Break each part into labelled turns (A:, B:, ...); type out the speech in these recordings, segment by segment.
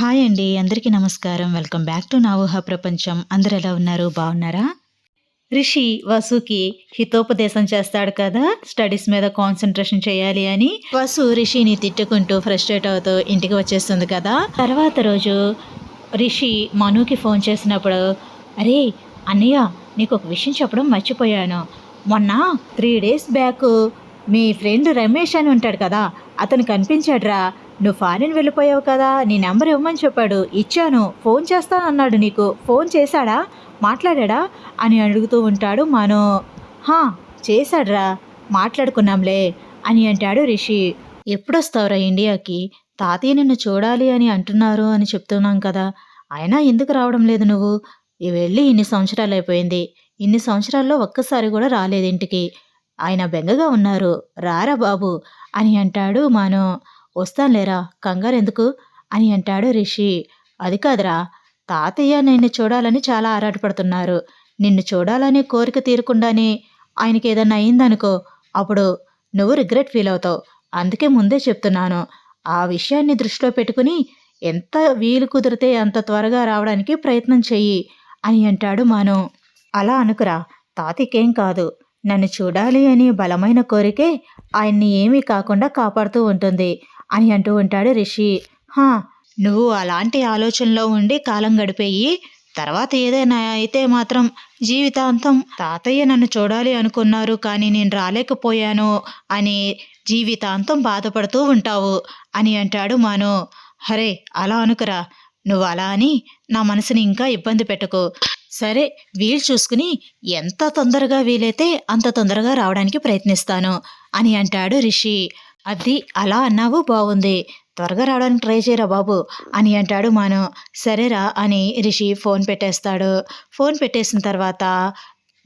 A: Hi అండి అందరికీ నమస్కారం. వెల్కమ్ బ్యాక్ టు నా ప్రపంచం. అందరు ఎలా ఉన్నారు? బాగున్నారా? రిషి వసుకి హితోపదేశం చేస్తాడు కదా స్టడీస్ మీద కాన్సన్ట్రేషన్ చేయాలి అని. వసు రిషిని తిట్టుకుంటూ ఫ్రస్ట్రేట్ అవుతూ ఇంటికి వచ్చేస్తుంది కదా. తర్వాత రోజు రిషి మనుకి ఫోన్ చేసినప్పుడు అరే అన్నయ్య నీకు ఒక విషయం చెప్పడం మర్చిపోయాను. మొన్న త్రీ డేస్ బ్యాక్ మీ ఫ్రెండ్ రమేష్ అని ఉంటాడు కదా అతను కనిపించాడురా. నువ్వు ఫారిన్ వెళ్ళిపోయావు కదా నీ నెంబర్ ఇవ్వమని చెప్పాడు. ఇచ్చాను. ఫోన్ చేస్తానన్నాడు నీకు. ఫోన్ చేశాడా? మాట్లాడాడా? అని అడుగుతూ ఉంటాడు మను. హా చేశాడ్రా. మాట్లాడుకున్నాంలే అని అంటాడు రిషి. ఎప్పుడొస్తావురా ఇండియాకి? తాతయ్య నిన్ను చూడాలి అని అంటున్నారు అని చెప్తున్నాం కదా. అయినా ఎందుకు రావడం లేదు నువ్వు? వెళ్ళి ఇన్ని సంవత్సరాలు అయిపోయింది. ఇన్ని సంవత్సరాల్లో ఒక్కసారి కూడా రాలేదు ఇంటికి. ఆయన బెంగగా ఉన్నారు. రారా బాబు అని అంటాడు మాను. వస్తానులేరా కంగారు ఎందుకు అని అంటాడు రిషి. అది కాదురా తాతయ్య నిన్ను చూడాలని చాలా ఆరాటపడుతున్నారు. నిన్ను చూడాలనే కోరిక తీరకుండానే ఆయనకి ఏదన్నా అయిందనుకో అప్పుడు నువ్వు రిగ్రెట్ ఫీల్ అవుతావు అందుకే ముందే చెప్తున్నాను ఆ విషయాన్ని దృష్టిలో పెట్టుకుని ఎంత వీలు కుదిరితే అంత త్వరగా రావడానికి ప్రయత్నం చెయ్యి అని అంటాడు మాను. అలా అనుకురా తాతయ్యకేం కాదు. నన్ను చూడాలి అని బలమైన కోరికే ఆయన్ని ఏమీ కాకుండా కాపాడుతూ ఉంటుంది. అని అంటూ ఉంటాడు రిషి. హా నువ్వు అలాంటి ఆలోచనలో ఉండి కాలం గడిపేయి. తర్వాత ఏదైనా అయితే మాత్రం జీవితాంతం తాతయ్య నన్ను చూడాలి అనుకున్నారు కానీ నేను రాలేకపోయాను అని జీవితాంతం బాధపడుతూ ఉంటావు అని అంటాడు మాను. హరే అలా అనుకురా. నువ్వు అలా అని నా మనసుని ఇంకా ఇబ్బంది పెట్టుకో. సరే వీలు చూసుకుని ఎంత తొందరగా వీలైతే అంత తొందరగా రావడానికి ప్రయత్నిస్తాను అని అంటాడు రిషి. అది అలా అన్నావు? బాగుంది త్వరగా రావడానికి ట్రై చేయరా బాబు? అని అంటాడు మాను. సరేరా అని రిషి ఫోన్ పెట్టేస్తాడు. ఫోన్ పెట్టేసిన తర్వాత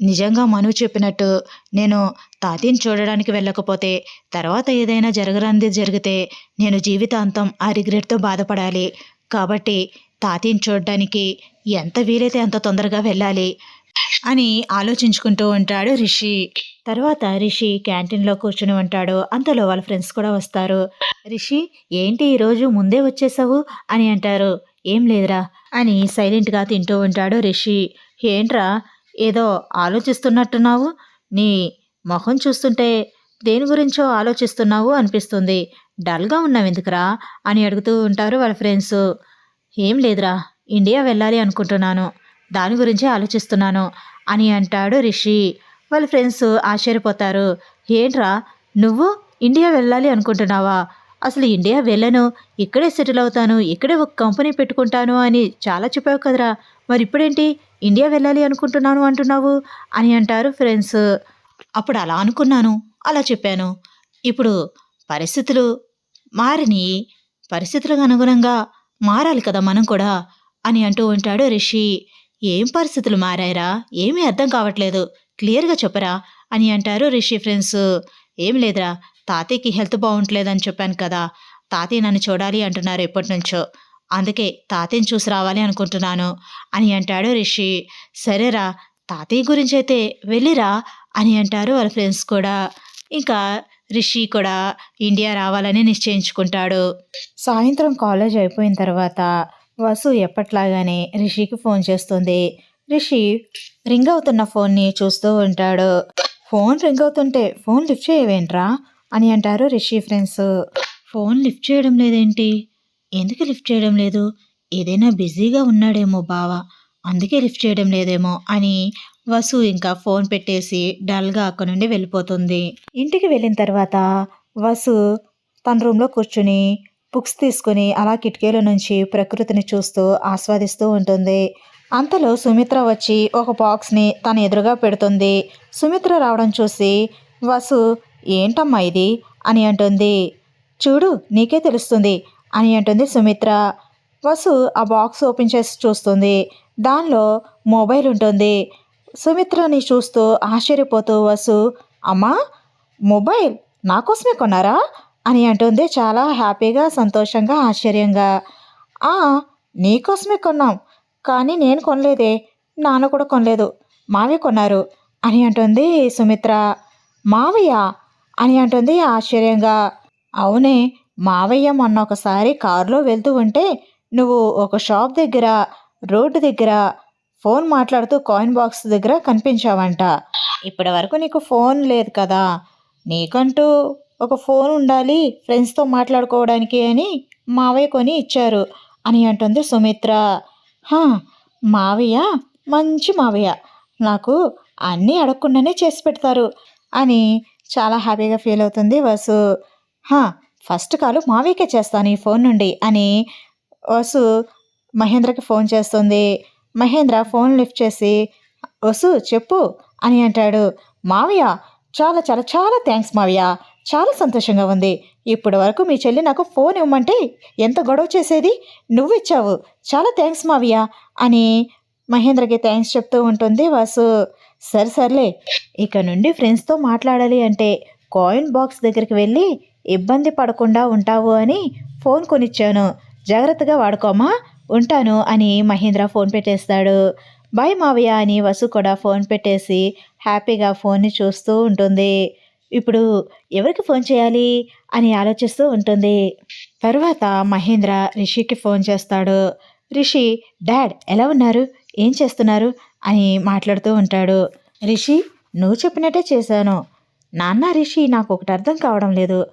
A: నిజంగా మను చెప్పినట్టు నేను తాతయ్యని చూడడానికి వెళ్ళకపోతే తర్వాత ఏదైనా జరగరానిది జరిగితే నేను జీవితాంతం ఆ రిగ్రెట్తో బాధపడాలి. కాబట్టి తాతయ్యని చూడడానికి ఎంత వీలైతే అంత తొందరగా వెళ్ళాలి అని ఆలోచించుకుంటూ ఉంటాడు రిషి. తర్వాత రిషి క్యాంటీన్లో కూర్చుని ఉంటాడు. అంతలో వాళ్ళ ఫ్రెండ్స్ కూడా వస్తారు. రిషి ఏంటి ఈరోజు ముందే వచ్చేసావు? అని అంటారు. ఏం లేదురా అని సైలెంట్గా తింటూ ఉంటాడు రిషి. ఏంట్రా ఏదో ఆలోచిస్తున్నట్టున్నావు? నీ మొహం చూస్తుంటే దేని గురించో ఆలోచిస్తున్నావు అనిపిస్తుంది. డల్గా ఉన్నావు ఎందుకురా? అని అడుగుతూ ఉంటారు వాళ్ళ ఫ్రెండ్స్. ఏం లేదురా ఇండియా వెళ్ళాలి అనుకుంటున్నాను. దాని గురించే ఆలోచిస్తున్నాను అని అంటాడు రిషి. వాళ్ళ ఫ్రెండ్స్ ఆశ్చర్యపోతారు. ఏంట్రా నువ్వు ఇండియా వెళ్ళాలి అనుకుంటున్నావా? అసలు ఇండియా వెళ్ళను ఇక్కడే సెటిల్ అవుతాను ఇక్కడే ఒక కంపెనీ పెట్టుకుంటాను అని చాలా చెప్పావు కదరా. మరి ఇప్పుడేంటి ఇండియా వెళ్ళాలి అనుకుంటున్నాను అంటున్నావు అని అంటారు ఫ్రెండ్స్. అప్పుడు అలా అనుకున్నాను అలా చెప్పాను. ఇప్పుడు పరిస్థితులు మారిని పరిస్థితులకు అనుగుణంగా మారాలి కదా మనం కూడా అని అంటూ ఉంటాడు రిషి. ఏం పరిస్థితులు మారాయరా? ఏమీ అర్థం కావట్లేదు. క్లియర్గా చెప్పరా? అని అంటారు రిషి ఫ్రెండ్స్. ఏం లేదురా తాతయ్యకి హెల్త్ బాగుంటలేదని చెప్పాను కదా తాతయ్య నన్ను చూడాలి అంటున్నారు ఎప్పటి నుంచో అందుకే తాతయ్యని చూసి రావాలి అనుకుంటున్నాను అని అంటాడు రిషి. సరేరా తాతయ్య గురించి అయితే వెళ్ళిరా అని అంటారు వాళ్ళ ఫ్రెండ్స్ కూడా. ఇంకా రిషి కూడా ఇండియా రావాలని నిశ్చయించుకుంటాడు. సాయంత్రం కాలేజ్ అయిపోయిన తర్వాత వసు ఎప్పట్లాగానే రిషికి ఫోన్ చేస్తుంది. రిషి రింగ్ అవుతున్న ఫోన్ని చూస్తూ ఉంటాడు. ఫోన్ రింగ్ అవుతుంటే ఫోన్ లిఫ్ట్ చేయవేంట్రా? అని అంటారు రిషి ఫ్రెండ్స్. ఫోన్ లిఫ్ట్ చేయడం లేదేంటి? ఎందుకు లిఫ్ట్ చేయడం లేదు? ఏదైనా బిజీగా ఉన్నాడేమో బావా. అందుకే లిఫ్ట్ చేయడం లేదేమో అని వసు ఇంకా ఫోన్ పెట్టేసి డల్గా అక్కడి నుండి వెళ్ళిపోతుంది. ఇంటికి వెళ్ళిన తర్వాత వసు తన రూమ్లో కూర్చుని బుక్స్ తీసుకుని అలా కిటికీల నుంచి ప్రకృతిని చూస్తూ ఆస్వాదిస్తూ ఉంటుంది. అంతలో సుమిత్ర వచ్చి ఒక బాక్స్ని తన ఎదురుగా పెడుతుంది. సుమిత్ర రావడం చూసి వసు ఏంటమ్మా ఇది? అని అంటుంది. చూడు నీకే తెలుస్తుంది అని అంటుంది సుమిత్ర. వసు ఆ బాక్స్ ఓపెన్ చేసి చూస్తుంది. దానిలో మొబైల్ ఉంటుంది. సుమిత్రని చూస్తూ ఆశ్చర్యపోతూ వసు అమ్మా మొబైల్ నా కోసమే కొన్నారా? అని అంటుంది చాలా హ్యాపీగా సంతోషంగా ఆశ్చర్యంగా. నీకోసమే కొన్నాం. కానీ నేను కొనలేదే. నాన్న కూడా కొనలేదు. మావే కొన్నారు. అని అంటుంది సుమిత్ర. మావయ్య? అని అంటుంది ఆశ్చర్యంగా. అవునే మావయ్య మొన్న ఒకసారి కారులో వెళ్తూ ఉంటే నువ్వు ఒక షాప్ దగ్గర రోడ్డు దగ్గర ఫోన్ మాట్లాడుతూ కాయిన్ బాక్స్ దగ్గర కనిపించావంట. ఇప్పటి వరకు నీకు ఫోన్ లేదు కదా. నీకంటూ ఒక ఫోన్ ఉండాలి ఫ్రెండ్స్తో మాట్లాడుకోవడానికి అని మావయ్య కొని ఇచ్చారు. అని అంటుంది సుమిత్ర. మావయ్య మంచి మావయ్య. నాకు అన్నీ అడగకుండానే చేసి పెడతారు అని చాలా హ్యాపీగా ఫీల్ అవుతుంది వసు. "హా, ఫస్ట్ కాలు మావయ్యకే చేస్తాను ఈ ఫోన్ నుండి అని వసు మహేంద్రకి ఫోన్ చేస్తుంది. మహేంద్ర ఫోన్ లిఫ్ట్ చేసి వసు చెప్పు అని అంటాడు. మావయ్య చాలా చాలా చాలా థ్యాంక్స్ మావయ్య. చాలా సంతోషంగా ఉంది. ఇప్పటి వరకు మీ చెల్లి నాకు ఫోన్ ఇవ్వమంటే ఎంత గొడవ చేసేది? నువ్వు ఇచ్చావు చాలా థ్యాంక్స్ మావయ్య అని మహేంద్రకి థ్యాంక్స్ చెప్తూ ఉంటుంది వాసు. సరే సర్లే. ఇక నుండి ఫ్రెండ్స్తో మాట్లాడాలి అంటే కాయిన్ బాక్స్ దగ్గరికి వెళ్ళి ఇబ్బంది పడకుండా ఉంటావు అని ఫోన్ కొనిచ్చాను. జాగ్రత్తగా వాడుకోమా ఉంటాను అని మహేంద్ర ఫోన్ పెట్టేస్తాడు. బాయ్ మావయ్య అని వసు కూడా ఫోన్ పెట్టేసి హ్యాపీగా ఫోన్ని చూస్తూ ఉంటుంది. ఇప్పుడు ఎవరికి ఫోన్ చేయాలి అని ఆలోచిస్తూ ఉంటుంది. తరువాత మహేంద్ర రిషికి ఫోన్ చేస్తాడు. రిషి డాడ్ ఎలా ఉన్నారు? ఏం చేస్తున్నారు? అని మాట్లాడుతూ ఉంటాడు. రిషి నువ్వు చెప్పినట్టే చేశాను. నాన్న రిషి నాకు ఒకటి అర్థం కావడం లేదు.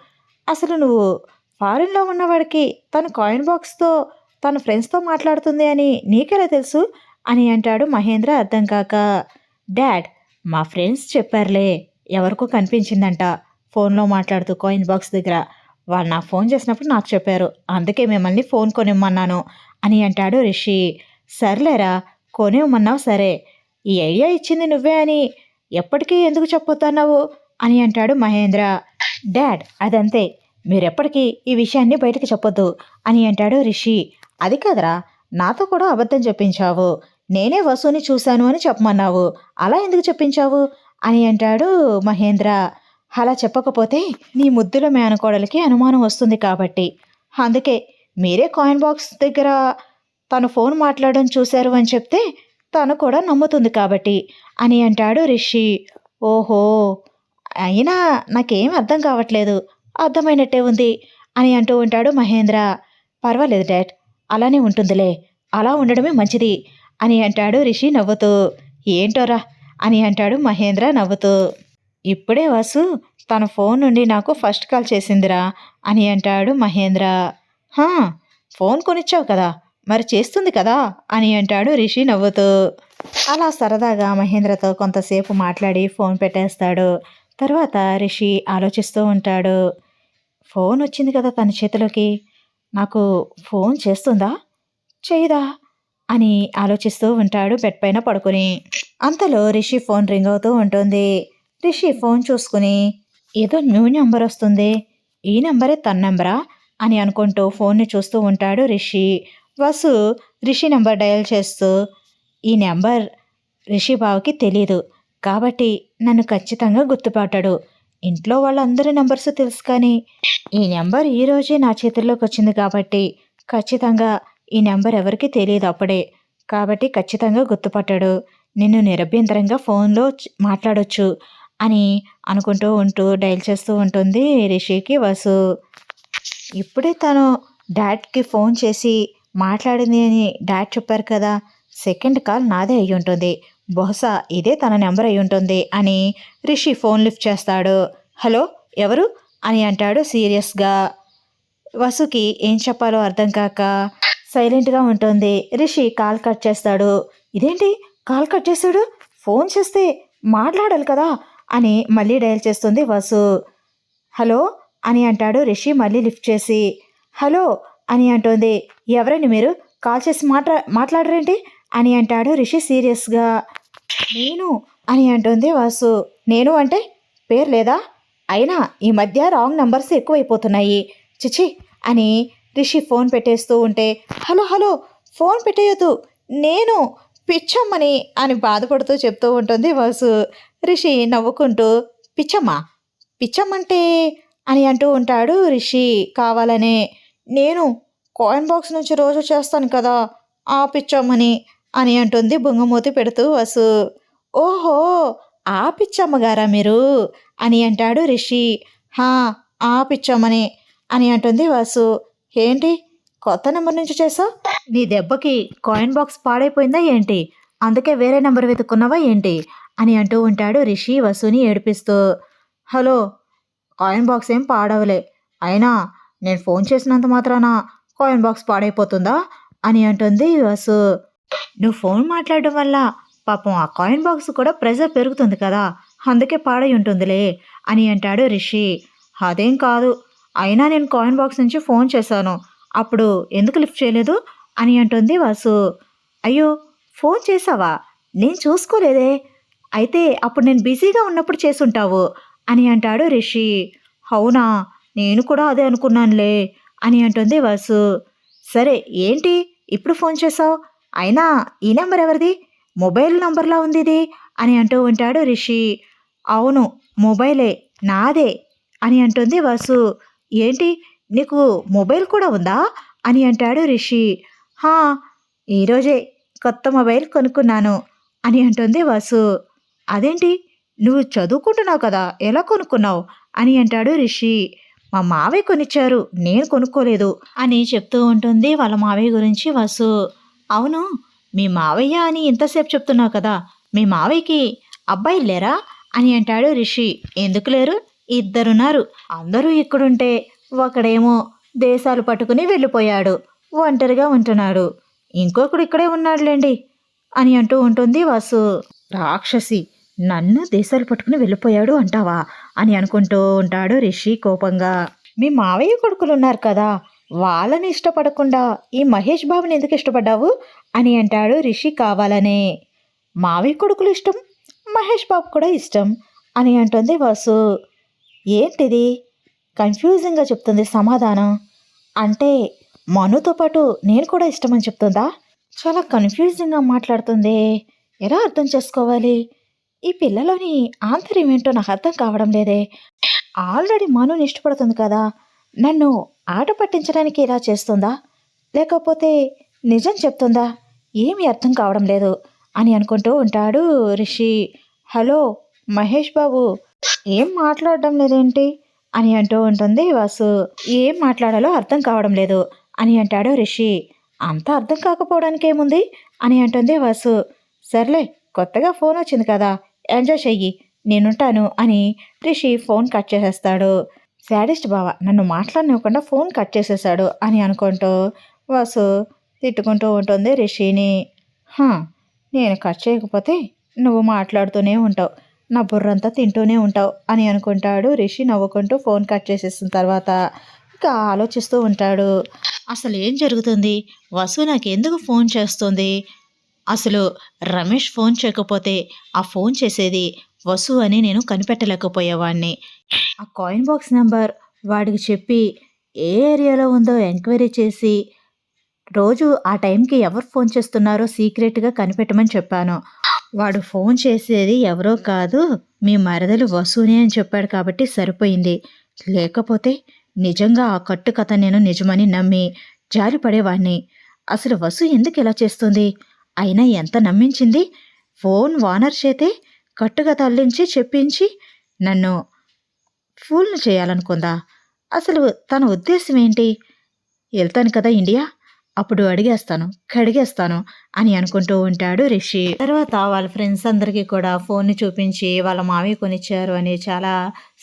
A: అసలు నువ్వు ఫారిన్లో ఉన్నవాడికి తన కాయిన్ బాక్స్తో తన ఫ్రెండ్స్తో మాట్లాడుతుంది అని నీకెలా తెలుసు? అని అంటాడు మహేంద్ర అర్థం కాక. డాడ్ మా ఫ్రెండ్స్ చెప్పారులే. ఎవరికో కనిపించిందంట. ఫోన్లో మాట్లాడుతూ కాయిన్ బాక్స్ దగ్గర. వాళ్ళు నాకు ఫోన్ చేసినప్పుడు నాకు చెప్పారు. అందుకే మిమ్మల్ని ఫోన్ కొనిమ్మన్నాను అని అంటాడు రిషి. సర్లేరా కొనివ్వమన్నావు సరే. ఈ ఐడియా ఇచ్చింది నువ్వే అని ఎప్పటికీ ఎందుకు చెప్పొద్దన్నావు అని అంటాడు మహేంద్ర. డాడ్ అదంతే. మీరెప్పటికీ ఈ విషయాన్ని బయటకు చెప్పొద్దు అని అంటాడు రిషి. అది కదరా నాతో కూడా అబద్ధం చెప్పించావు. నేనే వసుని చూశాను అని చెప్పమన్నావు. అలా ఎందుకు చెప్పించావు? అని అంటాడు మహేంద్ర. అలా చెప్పకపోతే నీ ముద్దుల మేనకోడలికి అనుమానం వస్తుంది కాబట్టి. అందుకే మీరే కాయిన్ బాక్స్ దగ్గర తను ఫోన్ మాట్లాడడం చూశారు అని చెప్తే తను కూడా నమ్ముతుంది కాబట్టి అని అంటాడు రిషి. ఓహో అయినా నాకేం అర్థం కావట్లేదు. అర్థమైనట్టే ఉంది అని అంటూ ఉంటాడు మహేంద్ర. పర్వాలేదు డాడ్ అలానే ఉంటుందిలే. అలా ఉండడమే మంచిది అని అంటాడు రిషి నవ్వుతూ. ఏంటోరా అని అంటాడు మహేంద్ర నవ్వుతూ. ఇప్పుడే వాసు తన ఫోన్ నుండి నాకు ఫస్ట్ కాల్ చేసిందిరా అని అంటాడు మహేంద్ర. హా ఫోన్ కొనిచ్చావు కదా మరి చేస్తుంది కదా అని అంటాడు రిషి నవ్వుతూ. అలా సరదాగా మహేంద్రతో కొంతసేపు మాట్లాడి ఫోన్ పెట్టేస్తాడు. తర్వాత రిషి ఆలోచిస్తూ ఉంటాడు. ఫోన్ వచ్చింది కదా తన చేతిలోకి నాకు ఫోన్ చేస్తుందా? చేయదా? అని ఆలోచిస్తూ ఉంటాడు బెడ్ పైన పడుకుని. అంతలో రిషి ఫోన్ రింగ్ అవుతూ ఉంటుంది. రిషి ఫోన్ చూసుకుని ఏదో న్యూ నెంబర్ వస్తుంది. ఈ నెంబరే తన నెంబరా? అని అనుకుంటూ ఫోన్ని చూస్తూ ఉంటాడు రిషి. వసు రిషి నెంబర్ డయల్ చేస్తూ ఈ నెంబర్ రిషి బావకి తెలీదు. కాబట్టి నన్ను ఖచ్చితంగా గుర్తుపట్టాడు. ఇంట్లో వాళ్ళందరి నెంబర్స్ తెలుసు కానీ ఈ నెంబర్ ఈ రోజే నా చేతుల్లోకి వచ్చింది కాబట్టి ఖచ్చితంగా ఈ నెంబర్ ఎవరికి తెలియదు అప్పుడే. కాబట్టి ఖచ్చితంగా గుర్తుపట్టాడు. నిన్ను నిరభ్యంతరంగా ఫోన్లో మాట్లాడొచ్చు అని అనుకుంటూ ఉంటూ డైల్ చేస్తూ ఉంటుంది రిషికి వసు. ఇప్పుడే తను డాడ్కి ఫోన్ చేసి మాట్లాడింది అని డాడ్ చెప్పారు కదా సెకండ్ కాల్ నాదే అయి ఉంటుంది. బహుశా ఇదే తన నెంబర్ అయి ఉంటుంది అని రిషి ఫోన్ లిఫ్ట్ చేస్తాడు. హలో ఎవరు? అని అంటాడు సీరియస్గా. వసుకి ఏం చెప్పాలో అర్థం కాక సైలెంట్గా ఉంటుంది. రిషి కాల్ కట్ చేస్తాడు. ఇదేంటి? కాల్ కట్ చేశాడు? ఫోన్ చేస్తే మాట్లాడాలి కదా? అని మళ్ళీ డయల్ చేస్తుంది వసు. హలో? అని అంటాడు రిషి మళ్ళీ లిఫ్ట్ చేసి. హలో? అని అంటుంది. ఎవరండి మీరు? కాల్ చేసి మాట్లా మాట్లాడరేంటి? అని అంటాడు రిషి సీరియస్గా. నేను? అని అంటుంది వాసు. నేను అంటే పేరు లేదా? అయినా ఈ మధ్య రాంగ్ నంబర్స్ ఎక్కువైపోతున్నాయి. చిచి! అని రిషి ఫోన్ పెట్టేస్తూ ఉంటే హలో హలో ఫోన్ పెట్టేయొద్దు నేను పిచ్చమ్మని అని బాధపడుతూ చెప్తూ ఉంటుంది వాసు. రిషి నవ్వుకుంటూ పిచ్చమ్మ పిచ్చమ్మంటే అని అంటూ ఉంటాడు రిషి కావాలనే. నేను కాయిన్ బాక్స్ నుంచి రోజు చేస్తాను కదా ఆ పిచ్చమ్మని అని అంటుంది బొంగమూతి పెడుతూ వసు. ఓహో ఆ పిచ్చమ్మగారా మీరు? అని అంటాడు రిషి. హా ఆ పిచ్చమ్మని అని అంటుంది వసు. ఏంటి? కొత్త నెంబర్ నుంచి చేసావు? నీ దెబ్బకి కాయిన్ బాక్స్ పాడైపోయిందా ఏంటి? అందుకే వేరే నెంబర్ వెతుక్కున్నావా ఏంటి? అని అంటూ ఉంటాడు రిషి వసుని ఏడిపిస్తూ. హలో కాయిన్ బాక్స్ ఏం పాడవలే. అయినా నేను ఫోన్ చేసినంత మాత్రాన కాయిన్ బాక్స్ పాడైపోతుందా? అని అంటుంది వసు. నువ్వు ఫోన్ మాట్లాడడం వల్ల పాపం ఆ కాయిన్ బాక్స్ కూడా ప్రెజర్ పెరుగుతుంది కదా. అందుకే పాడై ఉంటుందిలే అని అంటాడు రిషి. అదేం కాదు. అయినా నేను కాయిన్ బాక్స్ నుంచి ఫోన్ చేశాను. అప్పుడు ఎందుకు లిఫ్ట్ చేయలేదు? అని అంటుంది వాసు. అయ్యో ఫోన్ చేసావా నేను చూసుకోలేదే. అయితే అప్పుడు నేను బిజీగా ఉన్నప్పుడు చేసుంటావు అని అంటాడు రిషి. అవునా నేను కూడా అదే అనుకున్నానులే అని అంటుంది వాసు. సరే ఏంటి? ఇప్పుడు ఫోన్ చేసావు అయినా ఈ నెంబర్ ఎవరిది? మొబైల్ నంబర్లా ఉంది ఇది అని అంటూ ఉంటాడు రిషి. అవును మొబైలే నాదే అని అంటుంది వాసు. ఏంటి? నీకు మొబైల్ కూడా ఉందా? అని అంటాడు రిషి. హా ఈరోజే కొత్త మొబైల్ కొనుక్కున్నాను అని అంటుంది వాసు. అదేంటి? నువ్వు చదువుకుంటున్నావు కదా ఎలా కొనుక్కున్నావు? అని అంటాడు రిషి. మా మావయ్య కొనిచ్చారు నేను కొనుక్కోలేదు అని చెప్తూ ఉంటుంది వాళ్ళ మావయ్య గురించి వాసు. అవును మీ మావయ్య అని ఇంతసేపు చెప్తున్నావు కదా మీ మావయ్యకి అబ్బాయి లేరా? అని అంటాడు రిషి. ఎందుకు లేరు? ఇద్దరున్నారు. అందరూ ఇక్కడుంటే ఒకడేమో దేశాలు పట్టుకుని వెళ్ళిపోయాడు. ఒంటరిగా ఉంటున్నాడు. ఇంకొకడు ఇక్కడే ఉన్నాడులేండి అని అంటూ ఉంటుంది వాసు. రాక్షసి నన్ను దేశాలు పట్టుకుని వెళ్ళిపోయాడు అంటావా? అని అనుకుంటూ ఉంటాడు రిషి కోపంగా. మీ మావయ్య కొడుకులు ఉన్నారు కదా వాళ్ళని ఇష్టపడకుండా ఈ మహేష్ బాబుని ఎందుకు ఇష్టపడ్డావు? అని అంటాడు రిషి కావాలనే. మావయ్య కొడుకులు ఇష్టం మహేష్ బాబు కూడా ఇష్టం అని అంటుంది వాసు. ఏంటిది? కన్ఫ్యూజింగ్గా చెప్తుంది సమాధానం. అంటే మనుతో పాటు నేను కూడా ఇష్టమని చెప్తుందా? చాలా కన్ఫ్యూజింగ్గా మాట్లాడుతుంది. ఎలా అర్థం చేసుకోవాలి? ఈ పిల్లలోని ఆంతర్యం ఏంటో నాకు అర్థం కావడం లేదే. ఆల్రెడీ మనుని ఇష్టపడుతుంది కదా. నన్ను ఆట పట్టించడానికి ఇలా చేస్తుందా? లేకపోతే నిజం చెప్తుందా? ఏమీ అర్థం కావడం లేదు అని అనుకుంటూ ఉంటాడు రిషి. హలో మహేష్ బాబు. ఏం మాట్లాడడం లేదేంటి? అని అంటూ ఉంటుంది వాసు. ఏం మాట్లాడాలో అర్థం కావడం లేదు. అని అంటాడు రిషి. అంత అర్థం కాకపోవడానికి ఏముంది? అని అంటుంది వాసు. సర్లే కొత్తగా ఫోన్ వచ్చింది కదా ఎంజాయ్ చెయ్యి నేనుంటాను అని రిషి ఫోన్ కట్ చేసేస్తాడు. శాడిస్ట్ బావ నన్ను మాట్లాడనివ్వకుండా ఫోన్ కట్ చేసేసాడు అని అనుకుంటూ వాసు తిట్టుకుంటూ ఉంటుంది రిషిని. "హా, నేను కట్ చేయకపోతే నువ్వు మాట్లాడుతూనే ఉంటావు. నా బుర్రంతా తింటూనే ఉంటావు అని అనుకుంటాడు రిషి నవ్వుకుంటూ ఫోన్ కట్ చేసేసిన తర్వాత ఇంకా ఆలోచిస్తూ ఉంటాడు. అసలు ఏం జరుగుతుంది? వసు నాకు ఎందుకు ఫోన్ చేస్తుంది? అసలు రమేష్ ఫోన్ చేయకపోతే ఆ ఫోన్ చేసేది వసు అని నేను కనిపెట్టలేకపోయేవాడిని ఆ కాయిన్ బాక్స్ నెంబర్ వాడికి చెప్పి ఏ ఏరియాలో ఉందో ఎంక్వైరీ చేసి రోజు ఆ టైంకి ఎవరు ఫోన్ చేస్తున్నారో సీక్రెట్గా కనిపెట్టమని చెప్పాను. వాడు ఫోన్ చేసేది ఎవరో కాదు మీ మరదలు వసూనే అని చెప్పాడు కాబట్టి సరిపోయింది. లేకపోతే నిజంగా ఆ కట్టు కథ నేను నిజమని నమ్మి జారిపడేవాణ్ణి అసలు వసు ఎందుకు ఇలా చేస్తుంది? అయినా ఎంత నమ్మించింది? ఫోన్ వానర్ చేతే కట్టుగా తల్లించి చెప్పించి నన్ను ఫూల్ను చేయాలనుకుందా? అసలు తన ఉద్దేశం ఏంటి? వెళ్తాను కదా ఇండియా? అప్పుడు అడిగేస్తాను కడిగేస్తాను అని అనుకుంటూ ఉంటాడు రిషి. తర్వాత వాళ్ళ ఫ్రెండ్స్ అందరికీ కూడా ఫోన్ని చూపించి వాళ్ళ మావి కొనిచ్చారు అని చాలా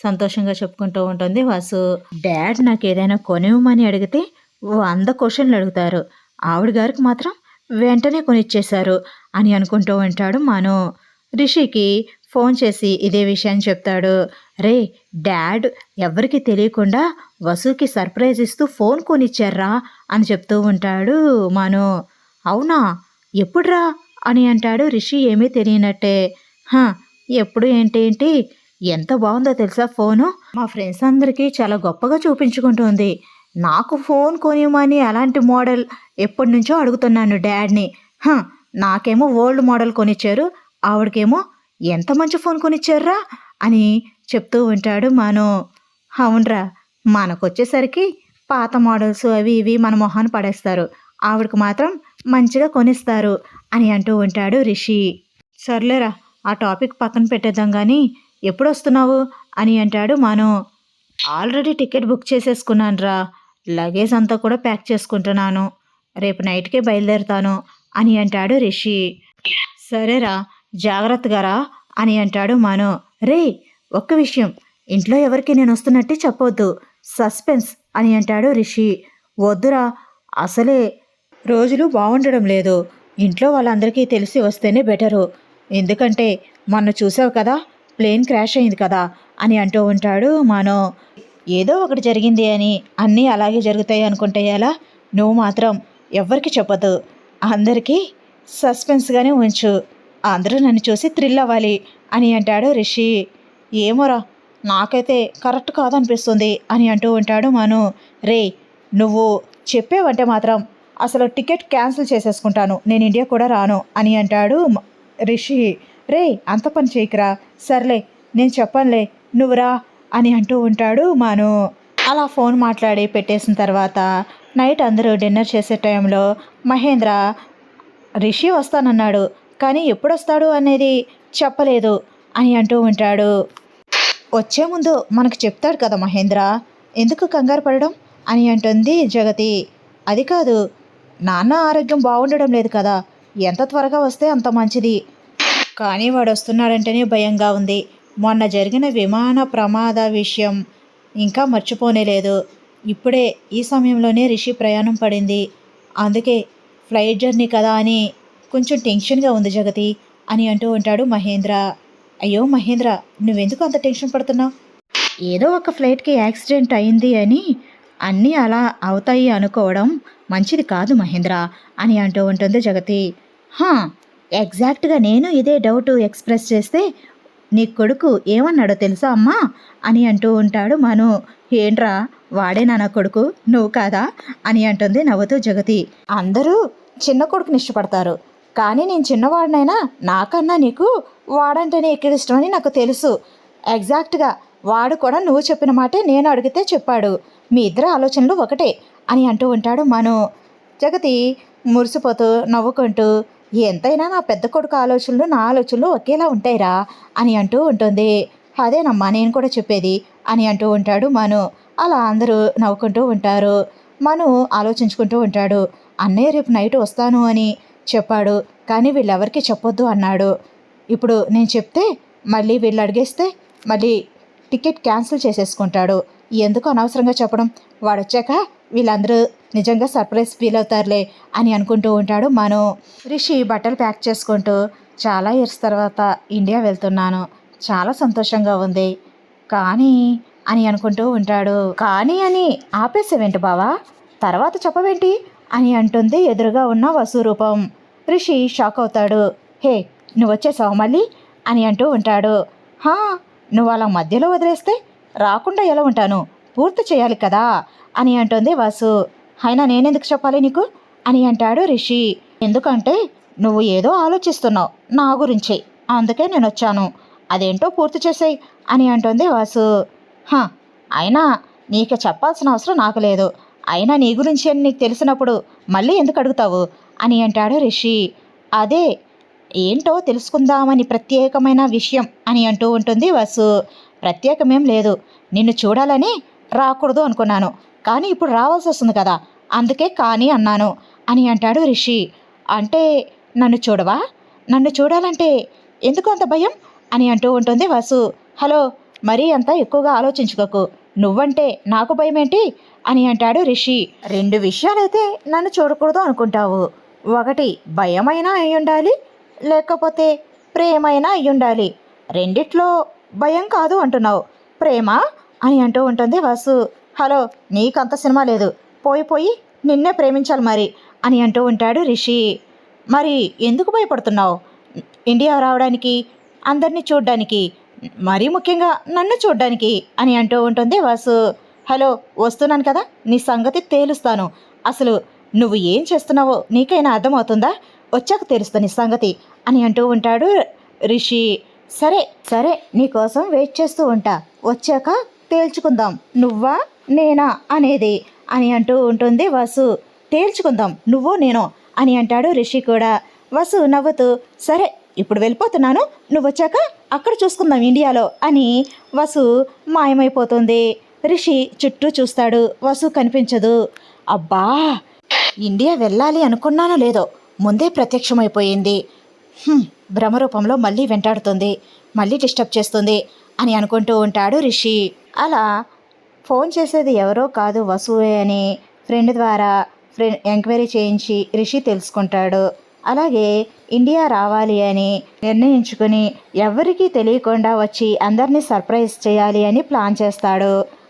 A: సంతోషంగా చెప్పుకుంటూ ఉంటుంది వాసు. డాడ్ నాకు ఏదైనా కొనివ్వమని అడిగితే వంద క్వశ్చన్లు అడుగుతారు. ఆవిడ గారికి మాత్రం వెంటనే కొనిచ్చేశారు అని అనుకుంటూ ఉంటాడు మాను. రిషికి ఫోన్ చేసి ఇదే విషయాన్ని చెప్తాడు. రే డాడ్ ఎవరికి తెలియకుండా వసుకి సర్ప్రైజ్ ఇస్తూ ఫోన్ కొనిచ్చారా అని చెప్తూ ఉంటాడు మాను. అవునా? ఎప్పుడురా? అని అంటాడు రిషి ఏమీ తెలియనట్టే. ఎప్పుడు ఏంటేంటి ఎంత బాగుందో తెలుసా ఫోను? మా ఫ్రెండ్స్ అందరికీ చాలా గొప్పగా చూపించుకుంటుంది. నాకు ఫోన్ కొనియమని అలాంటి మోడల్ ఎప్పటి నుంచో అడుగుతున్నాను డాడ్ని. హ, నాకేమో ఓల్డ్ మోడల్ కొనిచ్చారు ఆవిడకేమో ఎంత మంచి ఫోన్ కొనిచ్చారా అని చెప్తూ ఉంటాడు మను. అవునరా మనకొచ్చేసరికి పాత మోడల్స్ అవి ఇవి మన మొహాన్ని పడేస్తారు. ఆవిడకు మాత్రం మంచిగా కొనిస్తారు అని అంటూ ఉంటాడు రిషి. సర్లేరా ఆ టాపిక్ పక్కన పెట్టేద్దాం కానీ ఎప్పుడు వస్తున్నావు అని అంటాడు మాను. ఆల్రెడీ టికెట్ బుక్ చేసేసుకున్నాను రా లగేజ్ అంతా కూడా ప్యాక్ చేసుకుంటున్నాను. రేపు నైట్కే బయలుదేరుతాను అని అంటాడు రిషి. సరేరా జాగ్రత్తగా రా అని అంటాడు మాను. రే ఒక్క విషయం. ఇంట్లో ఎవరికి నేను వస్తున్నట్టు చెప్పొద్దు. సస్పెన్స్ అని అంటాడు రిషి. వద్దురా అసలే రోజులు బాగుండడం లేదు. ఇంట్లో వాళ్ళందరికీ తెలిసి వస్తేనే బెటరు. ఎందుకంటే మొన్న చూసావు కదా ప్లేన్ క్రాష్ అయింది కదా అని అంటూ ఉంటాడు మనో. ఏదో ఒకటి జరిగింది అని అన్నీ అలాగే జరుగుతాయి అనుకుంటే ఎలా? నువ్వు మాత్రం ఎవ్వరికి చెప్పదు అందరికీ సస్పెన్స్గానే ఉంచు. అందరూ నన్ను చూసి థ్రిల్ అవ్వాలి అని అంటాడు రిషి. ఏమోరా నాకైతే కరెక్ట్ కాదనిపిస్తుంది అని అంటూ ఉంటాడు మను. రే నువ్వు చెప్పేవంటే మాత్రం అసలు టికెట్ క్యాన్సిల్ చేసేసుకుంటాను నేను ఇండియా కూడా రాను అని అంటాడు రిషి. రే అంత పని చేయకురా. సర్లే నేను చెప్పనులే నువ్వురా అని అంటూ ఉంటాడు మను. అలా ఫోన్ మాట్లాడి పెట్టేసిన తర్వాత నైట్ అందరూ డిన్నర్ చేసే టైంలో మహేంద్ర రిషి వస్తానన్నాడు. కానీ ఎప్పుడొస్తాడు అనేది చెప్పలేదు అని అంటూ ఉంటాడు. వచ్చే ముందు మనకు చెప్తాడు కదా మహేంద్ర ఎందుకు కంగారు పడడం? అని అంటుంది జగతి. అది కాదు నాన్న ఆరోగ్యం బాగుండడం లేదు కదా ఎంత త్వరగా వస్తే అంత మంచిది. కానీ వాడు వస్తున్నాడంటేనే భయంగా ఉంది. మొన్న జరిగిన విమాన ప్రమాద విషయం ఇంకా మర్చిపోనే లేదు. ఇప్పుడే ఈ సమయంలోనే రిషి ప్రయాణం పడింది. అందుకే ఫ్లైట్ జర్నీ కదా అని కొంచెం టెన్షన్గా ఉంది జగతి అని అంటూ ఉంటాడు మహేంద్ర. అయ్యో మహేంద్ర నువ్వెందుకు అంత టెన్షన్ పడుతున్నావు? ఏదో ఒక ఫ్లైట్కి యాక్సిడెంట్ అయింది అని అన్నీ అలా అవుతాయి అనుకోవడం మంచిది కాదు మహేంద్ర అని అంటూ ఉంటుంది జగతి. హా ఎగ్జాక్ట్గా నేను ఇదే డౌట్ ఎక్స్ప్రెస్ చేస్తే నీ కొడుకు ఏమన్నాడో తెలుసా అమ్మా? అని అంటూ ఉంటాడు మను. ఏంట్రా వాడేనా నా కొడుకు నువ్వు కాదా? అని అంటుంది నవ్వుతూ జగతి. అందరూ చిన్న కొడుకుని ఇష్టపడతారు. కానీ నేను చిన్నవాడినైనా నాకన్నా నీకు వాడంటేనే ఎక్కువ ఇష్టమని నాకు తెలుసు. ఎగ్జాక్ట్గా వాడు కూడా నువ్వు చెప్పిన మాటే నేను అడిగితే చెప్పాడు. మీ ఇద్దరు ఆలోచనలు ఒకటే అని అంటూ ఉంటాడు మను. జగతి మురిసిపోతూ నవ్వుకుంటూ ఎంతైనా నా పెద్ద కొడుకు ఆలోచనలు నా ఆలోచనలు ఒకేలా ఉంటాయిరా అని అంటూ ఉంటుంది. అదేనమ్మా నేను కూడా చెప్పేది అని అంటూ ఉంటాడు మను. అలా అందరూ నవ్వుకుంటూ ఉంటారు. మను ఆలోచించుకుంటూ ఉంటాడు. అన్నయ్య రేపు నైట్ వస్తాను అని చెప్పాడు. కానీ వీళ్ళెవరికి చెప్పొద్దు అన్నాడు. ఇప్పుడు నేను చెప్తే మళ్ళీ వీళ్ళు అడిగేస్తే మళ్ళీ టికెట్ క్యాన్సిల్ చేసేసుకుంటాడు. ఎందుకు అనవసరంగా చెప్పడం? వాడు వచ్చాక వీళ్ళందరూ నిజంగా సర్ప్రైజ్ ఫీల్ అవుతారులే అని అనుకుంటూ ఉంటాడు మను. రిషి బట్టలు ప్యాక్ చేసుకుంటూ చాలా ఇయర్స్ తర్వాత ఇండియా వెళ్తున్నాను. చాలా సంతోషంగా ఉంది. కానీ అని అనుకుంటూ ఉంటాడు. కానీ అని ఆపేసేవేంటి బావా? తర్వాత చెప్పవేంటి? అని అంటుంది ఎదురుగా ఉన్న వసు రూపం. రిషి షాక్ అవుతాడు. హే నువ్వు వచ్చేసావు మళ్ళీ? అని అంటూ ఉంటాడు. హా నువ్వు అలా మధ్యలో వదిలేస్తే రాకుండా ఎలా ఉంటాను? పూర్తి చేయాలి కదా? అని అంటుంది వాసు. అయినా నేనెందుకు చెప్పాలి నీకు? అని అంటాడు రిషి. ఎందుకంటే నువ్వు ఏదో ఆలోచిస్తున్నావు నా గురించి. అందుకే నేను వచ్చాను. అదేంటో పూర్తి చేసేయి అని అంటుంది వాసు. హా అయినా నీకు చెప్పాల్సిన అవసరం నాకు లేదు. అయినా నీ గురించి అని నీకు తెలిసినప్పుడు మళ్ళీ ఎందుకు అడుగుతావు? అని అంటాడు రిషి. అదే ఏంటో తెలుసుకుందామని ప్రత్యేకమైన విషయం అని అంటూ ఉంటుంది వసు. ప్రత్యేకమేం లేదు నిన్ను చూడాలని రాకూడదు అనుకున్నాను. కానీ ఇప్పుడు రావాల్సి వస్తుంది కదా అందుకే కానీ అన్నాను అని అంటాడు రిషి. అంటే నన్ను చూడవా? నన్ను చూడాలంటే ఎందుకు అంత భయం? అని అంటూ ఉంటుంది వసు. హలో మరీ అంత ఎక్కువగా ఆలోచించుకోకు. నువ్వంటే నాకు భయం ఏంటి అని అంటాడు రిషి. రెండు విషయాలైతే నన్ను చూడకూడదు అనుకుంటావు. ఒకటి భయమైనా అయ్యుండాలి లేకపోతే ప్రేమైనా అయ్యుండాలి. రెండిట్లో భయం కాదు అంటున్నావు. ప్రేమ అని అంటూ ఉంటుంది వాసు. హలో నీకంత సినిమా లేదు. పోయి పోయి నిన్నే ప్రేమించాలి మరి అని అంటూ ఉంటాడు రిషి. మరి ఎందుకు భయపడుతున్నావు? ఇండియా రావడానికి అందరినీ చూడ్డానికి మరీ ముఖ్యంగా నన్ను చూడ్డానికి అని అంటూ ఉంటుంది వాసు. హలో వస్తున్నాను కదా నీ సంగతి తేలుస్తాను. అసలు నువ్వు ఏం చేస్తున్నావో నీకైనా అర్థమవుతుందా? వచ్చాక తెలుస్తుంది నీ సంగతి అని అంటూ ఉంటాడు రిషి. సరే సరే నీకోసం వెయిట్ చేస్తూ ఉంటా. వచ్చాక తేల్చుకుందాం. నువ్వా నేనా అనేది అని అంటూ ఉంటుంది వసు. తేల్చుకుందాం. నువ్వు నేను అని అంటాడు రిషి కూడా. వసు నవ్వుతూ సరే ఇప్పుడు వెళ్ళిపోతున్నాను. నువ్వు వచ్చాక అక్కడ చూసుకుందాం ఇండియాలో అని వసు మాయమైపోతుంది. రిషి చుట్టూ చూస్తాడు. వసు కనిపించదు. అబ్బా ఇండియా వెళ్ళాలి అనుకున్నానో లేదో ముందే ప్రత్యక్షమైపోయింది. భ్రమరూపంలో మళ్ళీ వెంటాడుతుంది. మళ్ళీ డిస్టర్బ్ చేస్తుంది అని అనుకుంటూ ఉంటాడు రిషి. అలా ఫోన్ చేసేది ఎవరో కాదు వసువే అని ఫ్రెండ్ ద్వారా ఫ్రెండ్ ఎంక్వైరీ చేయించి రిషి తెలుసుకుంటాడు. అలాగే ఇండియా రావాలి అని నిర్ణయించుకుని ఎవరికీ తెలియకుండా వచ్చి అందరినీ సర్ప్రైజ్ చేయాలి అని ప్లాన్ చేస్తాడు.